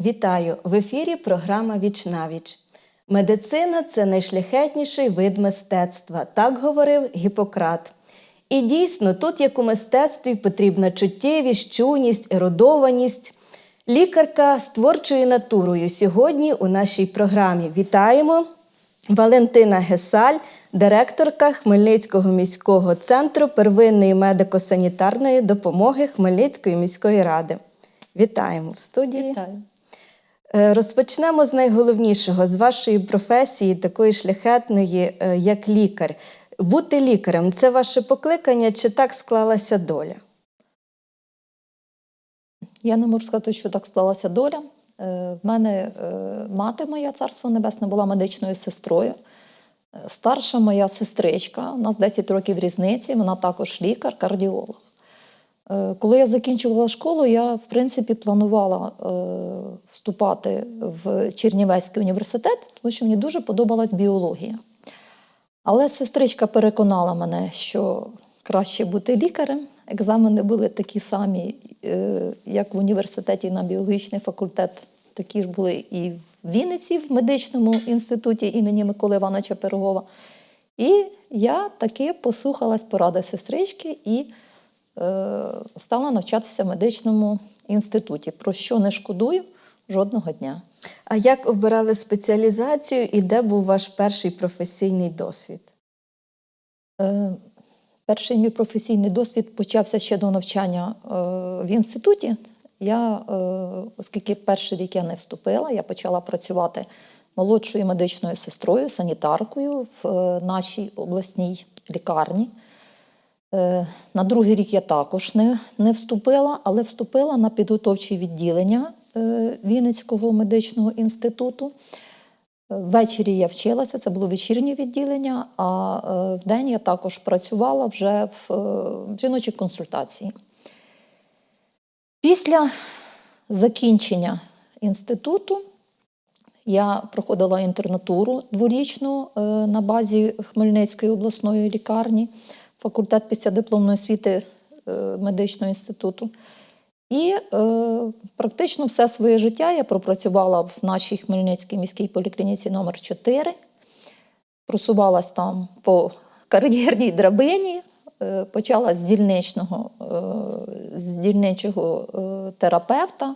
Вітаю! В ефірі програма Вічнавіч. Медицина це найшляхетніший вид мистецтва, так говорив Гіппократ. І дійсно, тут, як у мистецтві, потрібна чуттєвість, чуйність, ерудованість. Лікарка з творчою натурою сьогодні у нашій програмі. Вітаємо Валентина Гесаль, директорка Хмельницького міського центру первинної медико-санітарної допомоги Хмельницької міської ради. Вітаємо в студії. Вітаю. Е, Розпочнемо з найголовнішого, з вашої професії, такої шляхетної, е, як лікар. Бути лікарем це ваше покликання, чи так склалася доля? Я не можу сказати, що так склалася доля. Е, В мене мати моя, царство небесне, була медичною сестрою. Старша моя сестричка, у нас 10 років різниці, вона також лікар, кардіолог. Е, Коли я закінчувала школу, я в принципі планувала е, вступати в Чернівецький університет, тому що мені дуже подобалась біологія. Але сестричка переконала мене, що краще бути лікарем. Екзамени були такі самі, е, як в університеті на біологічний факультет. Такі ж були і в Вінниці, в медичному інституті імені Миколи Івановича Пирогова. І я таки послухалась поради сестрички і стала навчатися в медичному інституті, про що не шкодую жодного дня. А як обирали спеціалізацію і де був ваш перший професійний досвід? Е, Перший мій професійний досвід почався ще до навчання е, в інституті. Я, е, оскільки перший рік я не вступила, я почала працювати молодшою медичною сестрою, санітаркою в е, нашій обласній лікарні. Е, На другий рік я також не, не вступила, але вступила на підготовчі відділення е, Вінницького медичного інституту. Ввечері я вчилася, це було вечірнє відділення, а е, вдень я також працювала вже в, е, жіночій консультації. Після закінчення інституту я проходила інтернатуру дворічну е, на базі Хмельницької обласної лікарні, факультет післядипломної освіти е, медичного інституту. І е, практично все своє життя я пропрацювала в нашій Хмельницькій міській поліклініці номер 4 просувалась там по кар'єрній драбині, е, почала з дільничного, е, з дільничого е, терапевта.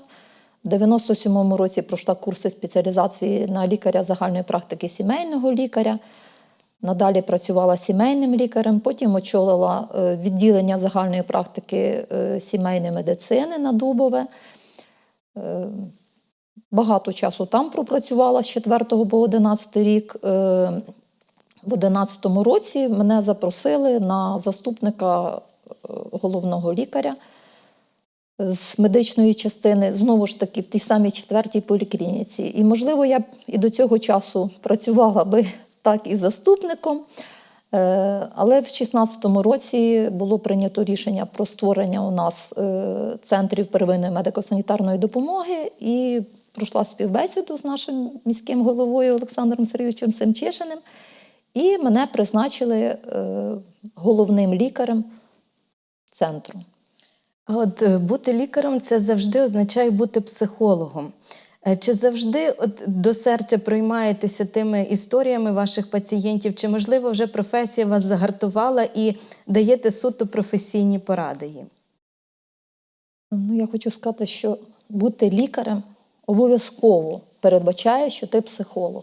В 97-му році пройшла курси спеціалізації на лікаря загальної практики сімейного лікаря. Надалі працювала сімейним лікарем, потім очолила е, відділення загальної практики е, сімейної медицини на Дубове. Е, Багато часу там пропрацювала з 4 по 11 рік. В 11 році мене запросили на заступника головного лікаря з медичної частини, знову ж таки, в тій самій четвертій поліклініці. І, можливо, я б і до цього часу працювала би так і заступником. Е, Але в 2016 році було прийнято рішення про створення у нас е, центрів первинної медико-санітарної допомоги і пройшла співбесіду з нашим міським головою Олександром Сергійовичем Семчишиним. І мене призначили е, головним лікарем центру. От бути лікарем це завжди означає бути психологом. Е, Чи завжди от до серця приймаєтеся тими історіями ваших пацієнтів, чи можливо вже професія вас загартувала і даєте суто професійні поради їм? Ну, я хочу сказати, що бути лікарем обов'язково передбачає, що ти психолог.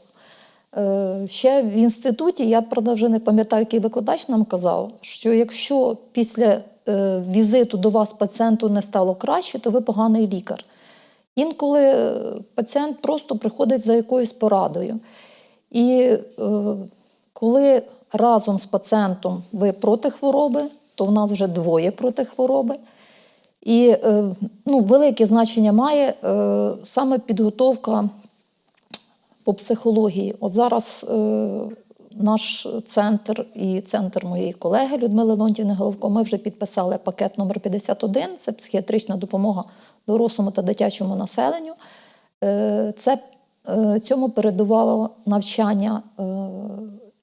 Е, ще в інституті, я правда вже не пам'ятаю, який викладач нам казав, що якщо після е, візиту до вас пацієнту не стало краще, то ви поганий лікар. Інколи е, пацієнт просто приходить за якоюсь порадою. І е, коли разом з пацієнтом ви проти хвороби, то в нас вже двоє проти хвороби. І е, ну, велике значення має саме підготовка по психології. От зараз наш центр і центр моєї колеги Людмили Лонтівни Головко, ми вже підписали пакет номер 51 це психіатрична допомога дорослому та дитячому населенню. Е, це, е, цьому передувало навчання е,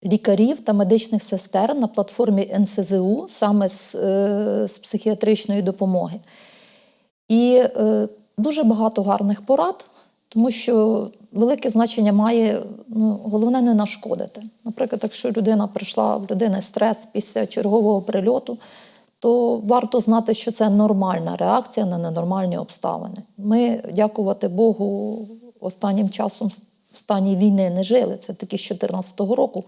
лікарів та медичних сестер на платформі НСЗУ саме з, з психіатричної допомоги. І дуже багато гарних порад Тому що велике значення має ну, головне не нашкодити. Наприклад, якщо людина прийшла в людини стрес після чергового прильоту, то варто знати, що це нормальна реакція на ненормальні обставини. Ми, дякувати Богу, останнім часом в стані війни не жили. Це таки з 2014 року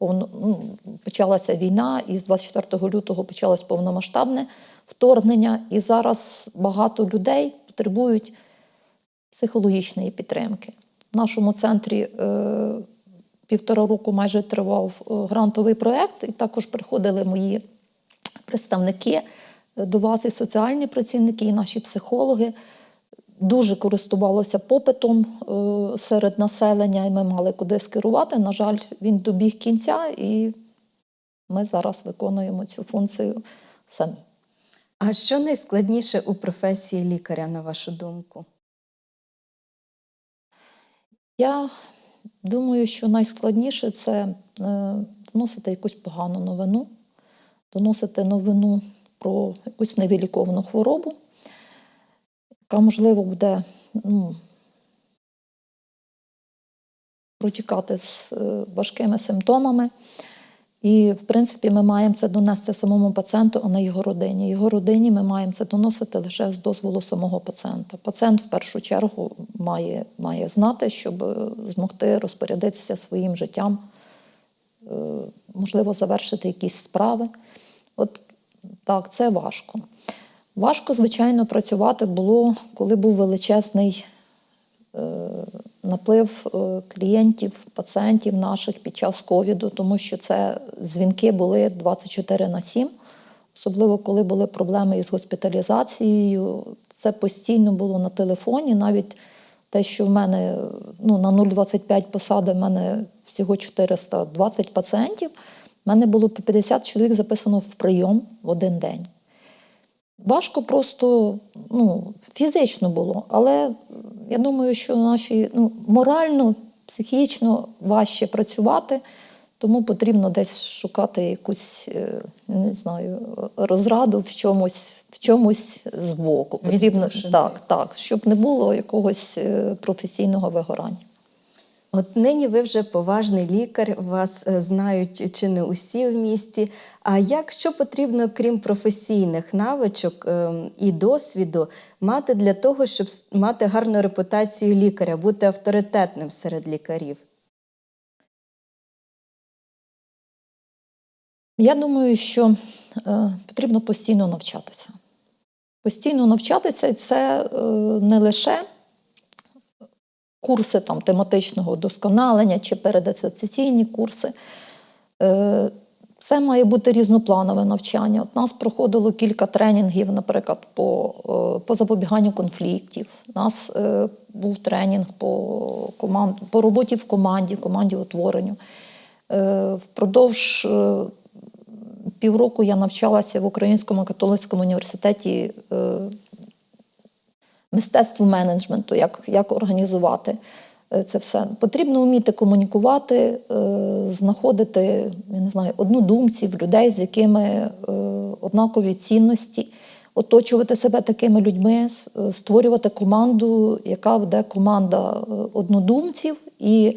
ну, почалася війна, і з 24 лютого почалось повномасштабне вторгнення. І зараз багато людей потребують психологічної підтримки. В нашому центрі е, півтора року майже тривав е, грантовий проєкт, і також приходили мої представники е, до вас, і соціальні працівники, і наші психологи. Дуже користувалося попитом е, серед населення, і ми мали куди скерувати. На жаль, він добіг кінця, і ми зараз виконуємо цю функцію самі. А що найскладніше у професії лікаря, на вашу думку? Я думаю, що найскладніше це е, доносити якусь погану новину, доносити новину про якусь невіліковну хворобу, яка, можливо, буде ну, протікати з е, важкими симптомами. І, в принципі, ми маємо це донести самому пацієнту, а не його родині. Його родині ми маємо це доносити лише з дозволу самого пацієнта. Пацієнт в першу чергу має, має знати, щоб е, змогти розпорядитися своїм життям, е, можливо, завершити якісь справи. От так, це важко. Важко, звичайно, працювати було, коли був величезний наплив е, клієнтів, пацієнтів наших під час ковіду, тому що це дзвінки були 24 на 7, особливо коли були проблеми із госпіталізацією. Це постійно було на телефоні. Навіть те, що в мене ну, на 0,25 посади, в мене всього 420 пацієнтів, в мене було по 50 чоловік записано в прийом в один день. Важко просто ну, фізично було, але я думаю, що наші ну, морально, психічно важче працювати, тому потрібно десь шукати якусь, е, не знаю, розраду в чомусь, в чомусь збоку. Потрібно так, так, щоб не було якогось е, професійного вигорання. От нині ви вже поважний лікар, вас е, знають чи не усі в місті. А як що потрібно, крім професійних навичок ем, і досвіду, мати для того, щоб мати гарну репутацію лікаря, бути авторитетним серед лікарів? Я думаю, що е, потрібно постійно навчатися. Постійно навчатися це е, не лише курси там, тематичного досконалення чи передатаційні курси. Е, це має бути різнопланове навчання. От нас проходило кілька тренінгів, наприклад, по, е, по запобіганню конфліктів. У нас е, був тренінг по, команд, по роботі в команді, команді утворенню. Впродовж півроку я навчалася в Українському католицькому університеті е, мистецтву менеджменту, як, як організувати е, це все. Потрібно вміти комунікувати, е, знаходити я не знаю, однодумців, людей, з якими е, однакові цінності, оточувати себе такими людьми, створювати команду, яка буде команда однодумців, і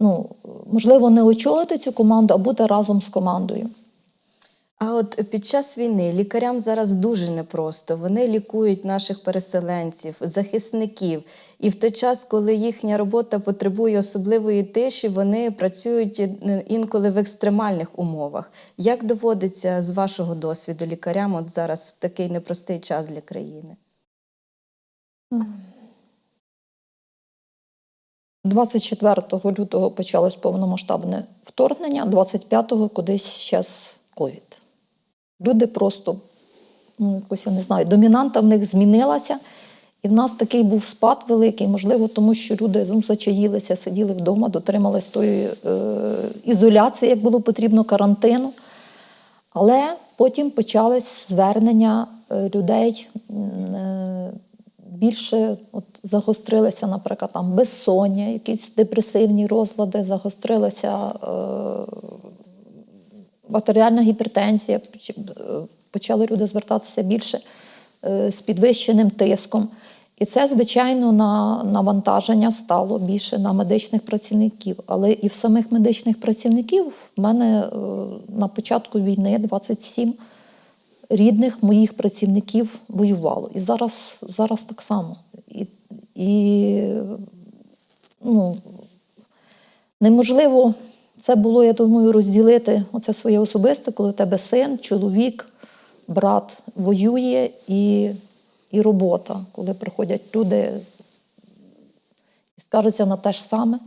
ну, можливо не очолити цю команду, а бути разом з командою. А от під час війни лікарям зараз дуже непросто. Вони лікують наших переселенців, захисників. І в той час, коли їхня робота потребує особливої тиші, вони працюють е, інколи в екстремальних умовах. Як доводиться з вашого досвіду лікарям от зараз в такий непростий час для країни? 24 лютого почалось повномасштабне вторгнення, 25-го кудись щас ковід. Люди просто, ну, якось, я не знаю, домінанта в них змінилася. І в нас такий був спад великий, можливо, тому що люди ну, зачаїлися, сиділи вдома, дотримались тої е, ізоляції, як було потрібно, карантину. Але потім почались звернення е, людей е, більше от, загострилися, наприклад, там безсоння, якісь депресивні розлади, загострилася е, артеріальна гіпертензія, е, почали люди звертатися більше е, з підвищеним тиском. І це, звичайно, на навантаження стало більше на медичних працівників. Але і в самих медичних працівників в мене е, на початку війни 27 рідних моїх працівників воювало. І зараз, зараз так само. І, і ну, неможливо це було, я думаю, розділити оце своє особисте, коли у тебе син, чоловік, брат воює і, і робота, коли приходять люди і скажуться на те ж саме.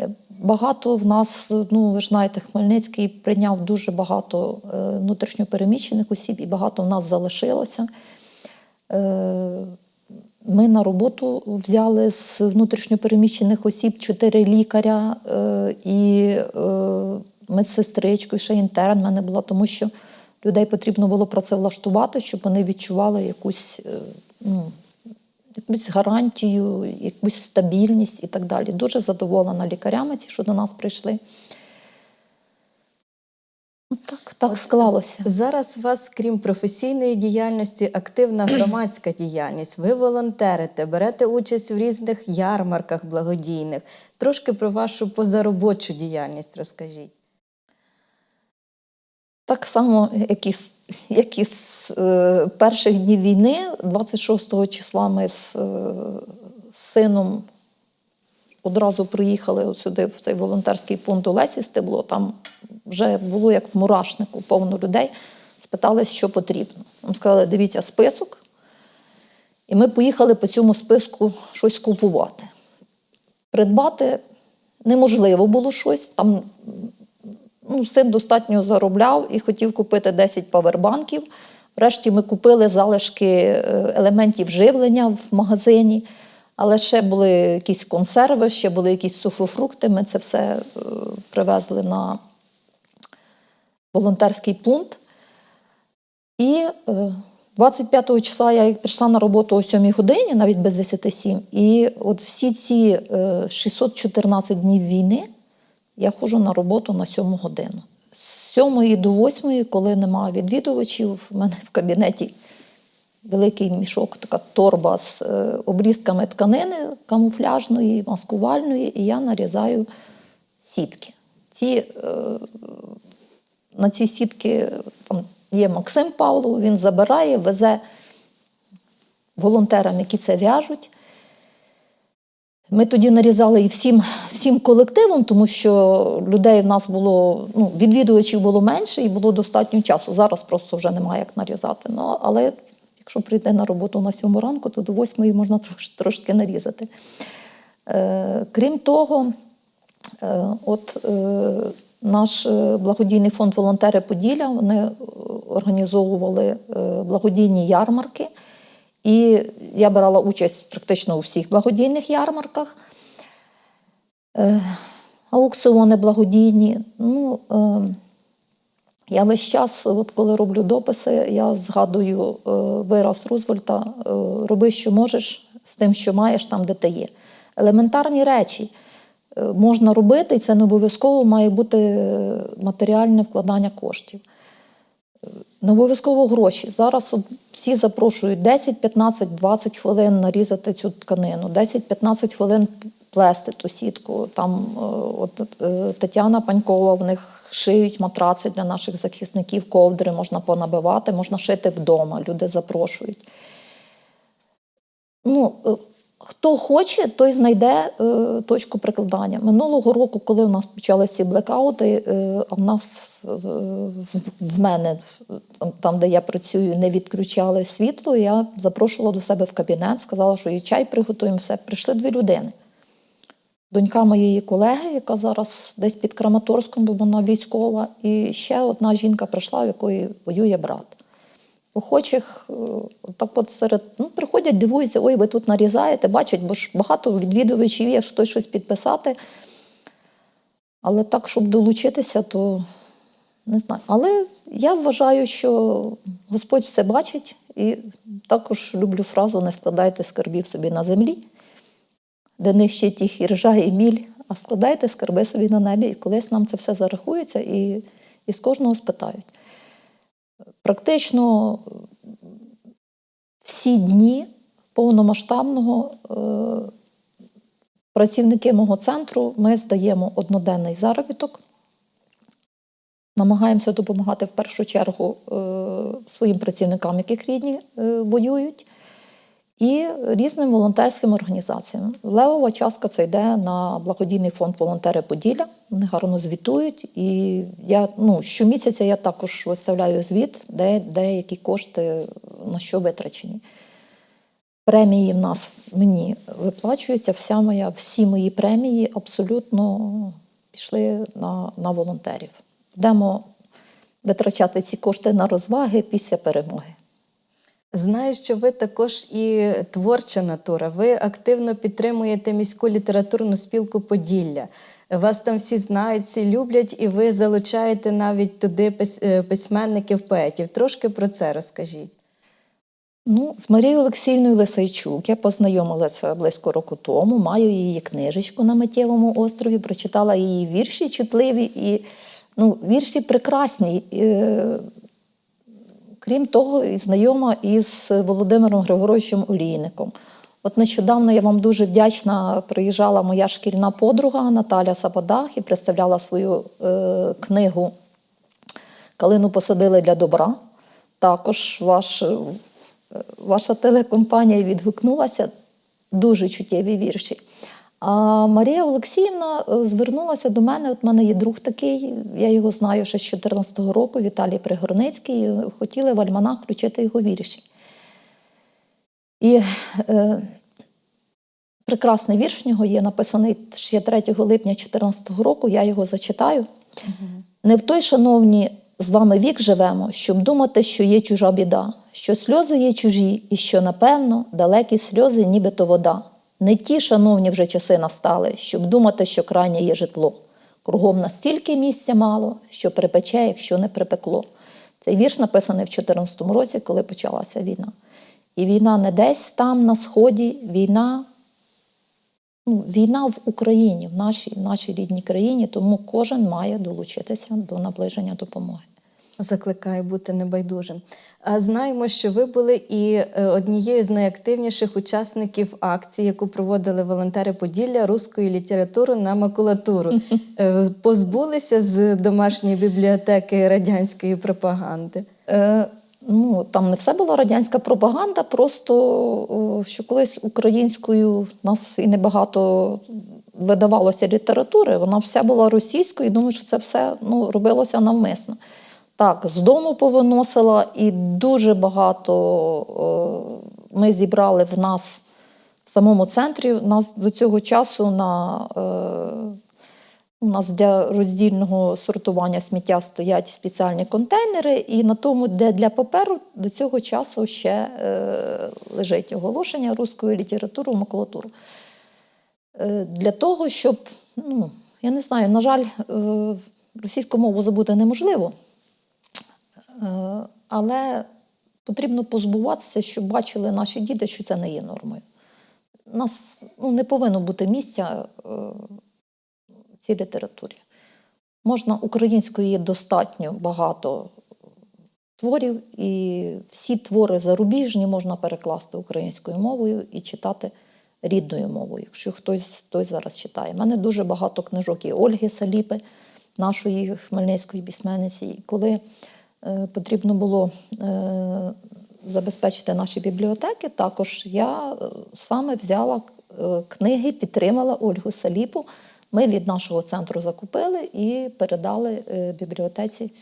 Е, Багато в нас, ну ви ж знаєте, Хмельницький прийняв дуже багато е, внутрішньопереміщених осіб, і багато в нас залишилося. Ми на роботу взяли з внутрішньопереміщених осіб чотири лікаря е, і е, медсестричку, і ще інтерн в мене була, тому що людей потрібно було працевлаштувати, щоб вони відчували якусь, е, ну, якусь гарантію, якусь стабільність і так далі. Дуже задоволена лікарями, ті, що до нас прийшли. Так, так склалося. Зараз у вас, крім професійної діяльності, активна громадська діяльність. Ви волонтерите, берете участь в різних ярмарках благодійних. Трошки про вашу позаробочу діяльність розкажіть. Так само, як і, як і з е, перших днів війни, 26 числа ми з е, сином одразу приїхали сюди, в цей волонтерський пункт у Лесі Стебло. Там вже було як в мурашнику, повно людей. Спитали, що потрібно. Нам сказали, дивіться список. І ми поїхали по цьому списку щось купувати. Придбати неможливо було щось. Там ну, син достатньо заробляв і хотів купити 10 павербанків. Врешті ми купили залишки е, елементів живлення в магазині, але ще були якісь консерви, ще були якісь сухофрукти. Ми це все е, привезли на волонтерський пункт. І е, 25 числа я прийшла на роботу о 7 годині, навіть без 10 сім. І от всі ці е, 614 днів війни я ходжу на роботу на 7 годину. З 7 до 8, коли немає відвідувачів, в мене в кабінеті великий мішок, така торба з е, обрізками тканини камуфляжної, маскувальної, і я нарізаю сітки. Ці, е, на ці сітки там є Максим Павлов, він забирає, везе волонтерам, які це в'яжуть. Ми тоді нарізали і всім, всім колективом, тому що людей в нас було, ну, відвідувачів було менше і було достатньо часу. Зараз просто вже немає як нарізати. Ну, але якщо прийде на роботу на сьому ранку, то до восьмої можна трош, трошки нарізати. Е, крім того, е, от е, наш благодійний фонд Волонтери Поділля вони організовували благодійні ярмарки. І я брала участь практично у всіх благодійних ярмарках. Аукціони благодійні. Ну, е, я весь час, от коли роблю дописи, я згадую е, вираз Рузвельта: е, роби, що можеш з тим, що маєш там, де ти є. Елементарні речі е, можна робити, і це не обов'язково має бути матеріальне вкладання коштів. Не обов'язково гроші. Зараз всі запрошують 10, 15, 20 хвилин нарізати цю тканину, 10-15 хвилин плести ту сітку. Там е, от, е, Тетяна Панькова, в них шиють матраци для наших захисників, ковдри можна понабивати, можна шити вдома, люди запрошують. Ну, е, Хто хоче, той знайде точку прикладання. Минулого року, коли у нас почалися блекаути, е, а в нас в- в мене, там, де я працюю, не відключали світло, я запрошувала до себе в кабінет, сказала, що і чай приготуємо все. Прийшли дві людини. Донька моєї колеги, яка зараз десь під Краматорськом, бо вона військова, і ще одна жінка прийшла, в якої воює брат. Охочих, е, так от серед ну, приходять, дивуються, ой, ви тут нарізаєте, бачать, бо ж багато відвідувачів є, що щось підписати. Але так, щоб долучитися, то не знаю. Але я вважаю, що Господь все бачить, і також люблю фразу не складайте скарбів собі на землі, де нищить їх і ржа, і міль, а складайте скарби собі на небі, і колись нам це все зарахується, і, і з кожного спитають. Практично всі дні, повномасштабного е, працівники мого центру ми здаємо одноденний заробіток. Намагаємося допомагати в першу чергу е, своїм працівникам, яких рідні е, воюють, і різним волонтерським організаціям. Левова частка це йде на благодійний фонд Волонтери Поділля. Вони гарно звітують. І я ну, щомісяця я також виставляю звіт, де деякі кошти на що витрачені. Премії в нас мені виплачуються. Вся моя, всі мої премії абсолютно пішли на, на волонтерів. Будемо витрачати ці кошти на розваги після перемоги. Знаю, що ви також і творча натура. Ви активно підтримуєте міську літературну спілку Поділля. Вас там всі знають, всі люблять, і ви залучаєте навіть туди е, письменників, поетів. Трошки про це розкажіть. Ну, з Марією Олексіївною Лисайчук я познайомилася близько року тому. Маю її книжечку на Миттєвому острові, прочитала її вірші чутливі і ну, вірші прекрасні. Крім того, і знайома із Володимиром Григоровичем Олійником. От нещодавно я вам дуже вдячна. Приїжджала моя шкільна подруга Наталя Сабадах і представляла свою е, книгу Калину посадили для добра. Також ваш, е, ваша телекомпанія відгукнулася. Дуже чуттєві вірші. А Марія Олексіївна е, звернулася до мене. От в мене є друг такий, я його знаю ще з 2014 року, Віталій Пригорницький. Хотіли в альманах включити його вірші. І е, прекрасний вірш в нього є, написаний ще 3 липня 2014 року. Я його зачитаю. Не в той, шановні, з вами вік живемо, щоб думати, що є чужа біда, що сльози є чужі, і що, напевно, далекі сльози, нібито вода. Не ті, шановні, вже часи настали, щоб думати, що крайнє є житло. Кругом настільки місця мало, що припече, якщо не припекло. Цей вірш написаний в 2014 році, коли почалася війна. І війна не десь там на сході, війна, ну, війна в Україні, в нашій, в нашій рідній країні, тому кожен має долучитися до наближення допомоги. Закликаю бути небайдужим. А знаємо, що ви були і е, однією з найактивніших учасників акції, яку проводили волонтери Поділля руської літератури на макулатуру. Е, Позбулися з домашньої бібліотеки радянської пропаганди. Е, ну, там не все була радянська пропаганда, просто що колись українською нас і небагато видавалося літератури, вона вся була російською, і думаю, що це все ну, робилося навмисно. Так, з дому повиносила, і дуже багато о, ми зібрали в нас в самому центрі. У нас до цього часу на е, у нас для роздільного сортування сміття стоять спеціальні контейнери, і на тому, де для паперу, до цього часу ще е, лежить оголошення руської літератури в макулатуру. Е, для того, щоб, ну, я не знаю, на жаль, е, російську мову забути неможливо, е, але потрібно позбуватися, щоб бачили наші діти, що це не є нормою. У нас ну, не повинно бути місця. Е, в цій літературі. Можна української є достатньо багато творів, і всі твори зарубіжні можна перекласти українською мовою і читати рідною мовою, якщо хтось, хтось зараз читає. У мене дуже багато книжок і Ольги Саліпи, нашої хмельницької письменниці. І коли е, потрібно було е, забезпечити наші бібліотеки, також я е, саме взяла е, книги, підтримала Ольгу Саліпу. Ми від нашого центру закупили і передали е, бібліотеці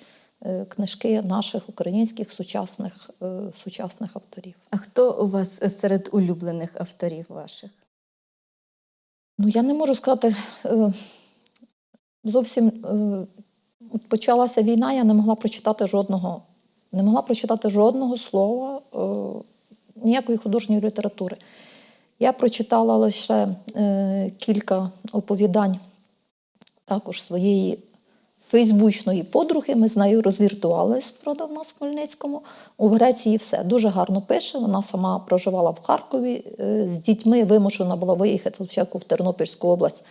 е, книжки наших українських сучасних, е, сучасних авторів. А хто у вас серед улюблених авторів ваших? Ну, я не можу сказати, е, зовсім е, от почалася війна, я не могла прочитати жодного, не могла прочитати жодного слова, е, ніякої художньої літератури. Я прочитала лише е, кілька оповідань також своєї фейсбучної подруги. Ми з нею розвіртувалися, правда, в нас в Хмельницькому. У Греції все дуже гарно пише. Вона сама проживала в Харкові е, з дітьми, вимушена була виїхати спочатку в Тернопільську область.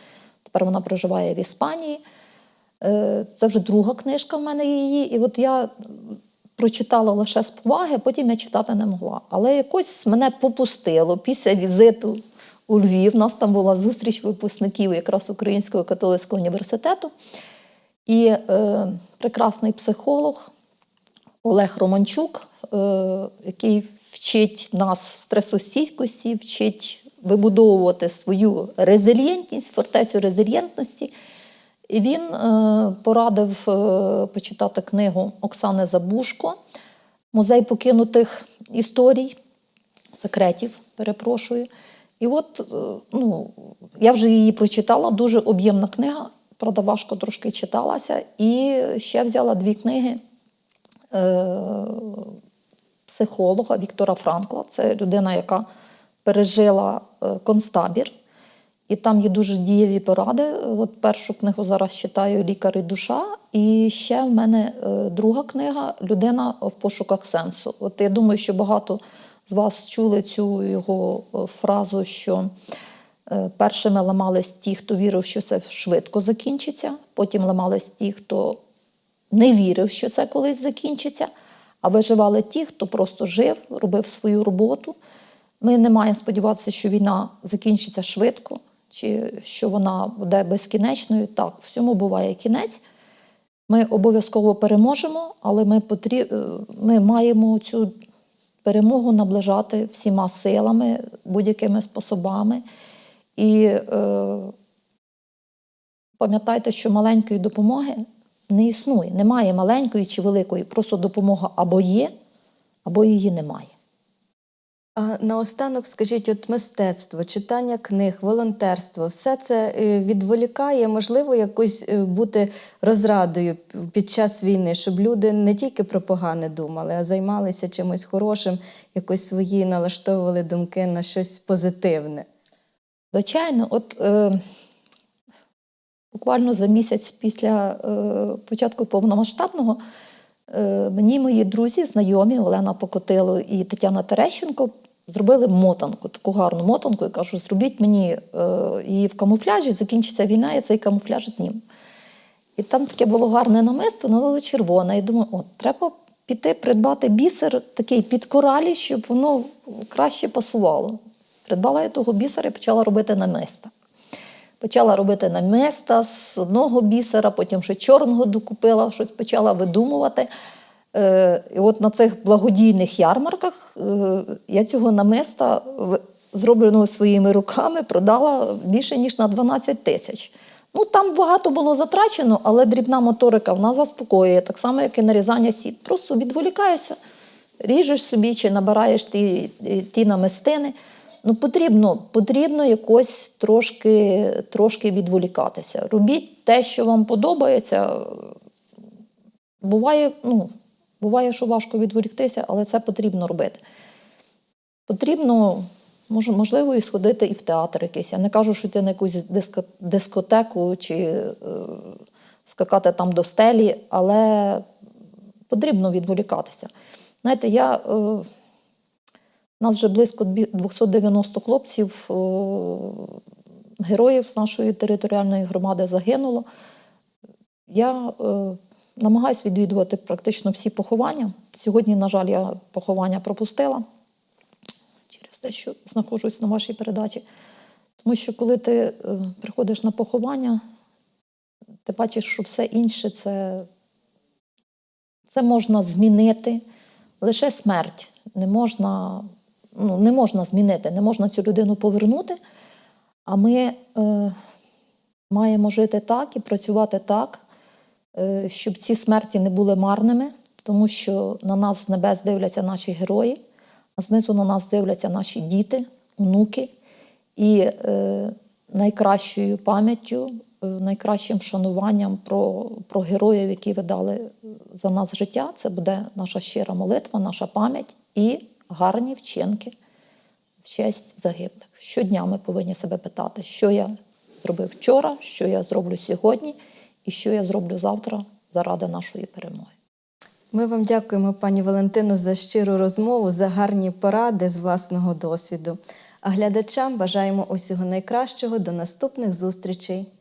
Тепер вона проживає в Іспанії. Е, Це вже друга книжка в мене її. І от я прочитала лише з поваги, потім я читати не могла. Але якось мене попустило після візиту у Львів. У нас там була зустріч випускників якраз Українського католицького університету. І е, прекрасний психолог Олег Романчук, е, який вчить нас стресостійкості, вчить вибудовувати свою резильєнтність, фортецю резильєнтності. І він е, порадив е, почитати книгу Оксани Забушко Музей покинутих історій, секретів, перепрошую. І от е, ну, я вже її прочитала, дуже об'ємна книга, правда, важко трошки читалася. І ще взяла дві книги е, психолога Віктора Франкла. Це людина, яка пережила концтабір. І там є дуже дієві поради. От першу книгу зараз читаю Лікар і душа. І ще в мене е, друга книга Людина в пошуках сенсу. От я думаю, що багато з вас чули цю його е, фразу, що е, першими ламались ті, хто вірив, що це швидко закінчиться, потім ламались ті, хто не вірив, що це колись закінчиться, а виживали ті, хто просто жив, робив свою роботу. Ми не маємо сподіватися, що війна закінчиться швидко, чи що вона буде безкінечною. Так, всьому буває кінець. Ми обов'язково переможемо, але ми, потрі... е, ми маємо цю перемогу наближати всіма силами, будь-якими способами. І е, пам'ятайте, що маленької допомоги не існує. Немає маленької чи великої. Просто допомога або є, або її немає. А наостанок скажіть, от мистецтво, читання книг, волонтерство, все це е, відволікає, можливо, якось е, бути розрадою під час війни, щоб люди не тільки про погане думали, а займалися чимось хорошим, якось свої налаштовували думки на щось позитивне. Звичайно, от е, буквально за місяць після е, початку повномасштабного е, мені мої друзі, знайомі Олена Покотило і Тетяна Терещенко зробили мотанку, таку гарну мотанку. Я кажу, зробіть мені е, її в камуфляжі, закінчиться війна, я цей камуфляж зніму. І там таке було гарне намисто, воно червоне. І думаю, от, треба піти придбати бісер такий під коралі, щоб воно краще пасувало. Придбала я того бісера і почала робити намиста. Почала робити намиста з одного бісера, потім ще чорного докупила, щось почала видумувати. Е, І от на цих благодійних ярмарках е, я цього намиста, зробленого своїми руками, продала більше, ніж на 12 тисяч. Ну, там багато було затрачено, але дрібна моторика вона заспокоює, так само, як і нарізання сіт. Просто відволікаєшся, ріжеш собі чи набираєш ті, ті намистини. Ну, потрібно, потрібно якось трошки, трошки відволікатися. Робіть те, що вам подобається. Буває, ну, буває, що важко відволіктися, але це потрібно робити. Потрібно, можливо, і сходити і в театр якийсь. Я не кажу, що йти на якусь дискотеку чи е, скакати там до стелі, але потрібно відволікатися. Знаєте, я. Е, у нас вже близько 290 хлопців, е, героїв з нашої територіальної громади загинуло. Я е, намагаюся відвідувати практично всі поховання. Сьогодні, на жаль, я поховання пропустила через те, що знаходжусь на вашій передачі. Тому що коли ти е, приходиш на поховання, ти бачиш, що все інше це, це можна змінити. Лише смерть не можна, ну, не можна змінити, не можна цю людину повернути. А ми е, маємо жити так і працювати так, щоб ці смерті не були марними, тому що на нас з небес дивляться наші герої, а знизу на нас дивляться наші діти, онуки. І е, найкращою пам'яттю, е, найкращим шануванням про, про героїв, які ви дали за нас життя, це буде наша щира молитва, наша пам'ять і гарні вчинки в честь загиблих. Щодня ми повинні себе питати, що я зробив вчора, що я зроблю сьогодні, і що я зроблю завтра заради нашої перемоги. Ми вам дякуємо, пані Валентино, за щиру розмову, за гарні поради з власного досвіду. А глядачам бажаємо усього найкращого. До наступних зустрічей.